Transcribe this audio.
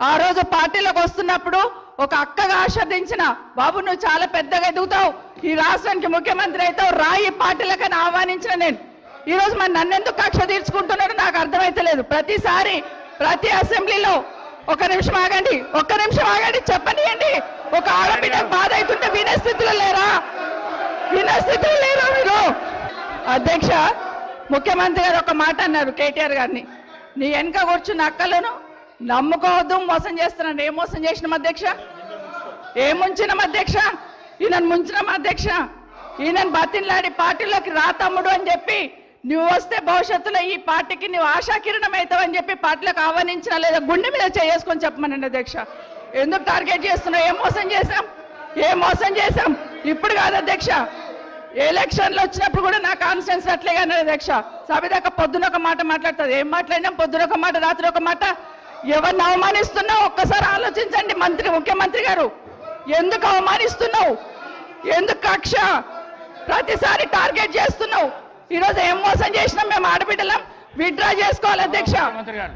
ఆ రోజు పార్టీలోకి వస్తున్నప్పుడు ఒక అక్కగా ఆశీర్దించిన బాబు నువ్వు చాలా పెద్దగా ఎదుగుతావు. ఈ రాష్ట్రానికి ముఖ్యమంత్రి అవుతావు. రాయి పార్టీలకని ఆహ్వానించిన నేను. ఈ రోజు మరి నన్నెందుకు కక్ష తీర్చుకుంటున్నాడు నాకు అర్థమైతలేదు. ప్రతిసారి ప్రతి అసెంబ్లీలో ఒక నిమిషం ఆగండి ఒక్క నిమిషం ఆగండి చెప్పనియండి. ఒక ఆడబిడ్డ బాధ అవుతుంటే వినే స్థితిలో లేరా? వినే స్థితిలో లేరా మీరు? అధ్యక్ష ముఖ్యమంత్రి గారు ఒక మాట అన్నారు కేటీఆర్ గారిని. నీ వెనక కూర్చున్న అక్కలను నమ్ముకోవద్దు మోసం చేస్తున్నాను ఏం మోసం చేసిన అధ్యక్ష? ఏం ముంచిన అధ్యక్ష? ఈయనను ముంచిన అధ్యక్ష? ఈయనను బతిన్లాడి పార్టీలోకి రా తమ్ముడు అని చెప్పి నువ్వు వస్తే భవిష్యత్తులో ఈ పార్టీకి నువ్వు ఆశాకిరణం అవుతావని చెప్పి పార్టీలకు ఆహ్వానించిన లేదా గుండె మీద చేసుకొని చెప్పమనండి అధ్యక్ష. ఎందుకు టార్గెట్ చేస్తున్నావు? ఏం మోసం చేశాం? ఏం మోసం చేశాం? ఇప్పుడు కాదు అధ్యక్ష. ఎలక్షన్లు వచ్చినప్పుడు కూడా నా కాన్ఫిడెన్స్ అట్లేగా అధ్యక్ష. సభ దాకా పొద్దున ఒక మాట మాట్లాడుతుంది. ఏం మాట్లాడినాం? పొద్దున ఒక మాట రాత్రి ఒక మాట. ఎవరిని అవమానిస్తున్నావు? ఒక్కసారి ఆలోచించండి మంత్రి ముఖ్యమంత్రి గారు. ఎందుకు అవమానిస్తున్నావు? ఎందుకు కక్ష ప్రతిసారి టార్గెట్ చేస్తున్నావు? ఈరోజు ఏం మోసం చేసినాం మేము ఆడబిడ్డలం. విత్డ్రా చేసుకోవాలి అధ్యక్ష. మంత్రి గారు.